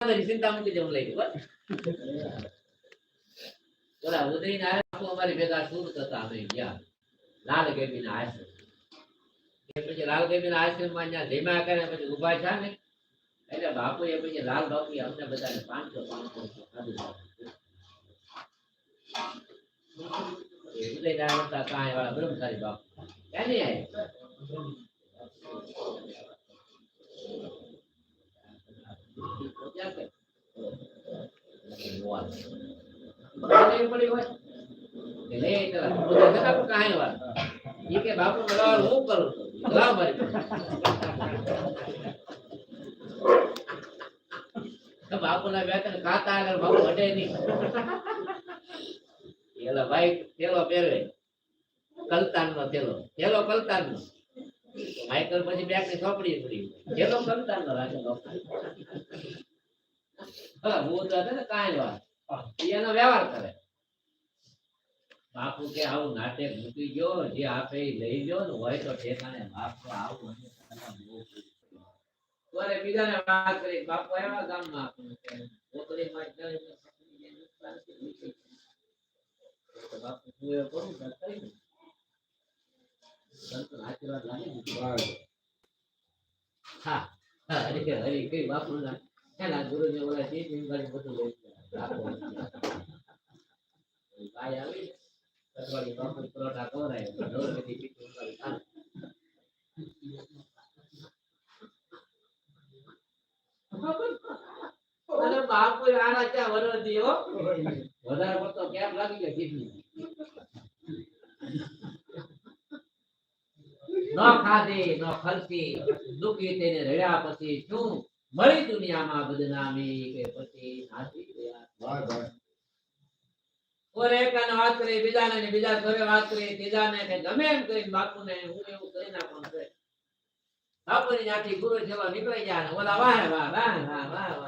તમારી ચિંતા મૂકી દે હું લઈ લઉં, બસ. ઓલા ઉદયના આયા બાપુ અમારી ભેગા સુરત હતા અમે ગયા લાલ ગેબીના આશ્રમ એ પછી લાલ ગેબીના આશ્રમમાં ત્યાં ધીમા કરે પછી ઊભા છે ને એટલે બાપુ એ પછી લાલ બાપુ અમને બધાને પાંચસો પાંચસો ખાધું એ ઉદયના હતા કાંઈ વાળા બ્રહ્મચારી બાપુ એની આયા પડી હોય કે લે ચલા બધા જગા કાંઈ વાત ઈ કે બાપુ બાપુના વેતન ખાતા બાપુ હટે નહીં એલા ભાઈ તેલો પહેરવે કલતાન નો તેલો તેલો કલતાન નો માઇકલ પછી બેગની સોપડી પડી તેલો કલતાન નો રાખે બાપુ હા હું ને કાંઈ વાત એનો વ્યવહાર કરે. બાપુ કે આવું નાટક મૂકી ગયો જે આપે એ લઈ ગયો ને હોય તો ઠેકાણે બાપુ આવું ખુશ બીજાને વાત કરી બાપુ આવ્યા ગામમાં. આપણને બાપુ હું કરું કરી દઉં. આશીર્વાદ લાગે હા હા હરી કે હરી કઈ બાપુના એના ગુરુજી ઓલા જે જીવવાળી બધું લઈ ગયા. આપો. ભાઈ આવી અઠવાડિયે બાપુ પરોઠા ખવડાય ઢોર બધી પીઠું ઉપાડી ખાય. અને બાપુ આના ચા વરદી દીયો વધારે પડતો કેમ લાગી ગયો જીભની ન ખાધી, ન ખલતી દુખી તેને રડ્યા પછી શું મળી દુનિયામાં બદનામી કે પછી નાસી ગયા. ઓરે કાને વાત કરી બીજાને ને બીજા ઘરે વાત કરી ત્રીજાને કે ગમે એમ કરીને બાપુને હું એવું કરી પણ છે બાપુની ત્યાંથી ગુરુ જેવા નીકળી ગયા ને ઓલા વાહ વાહ વાહ વાહ વાહ વાહ.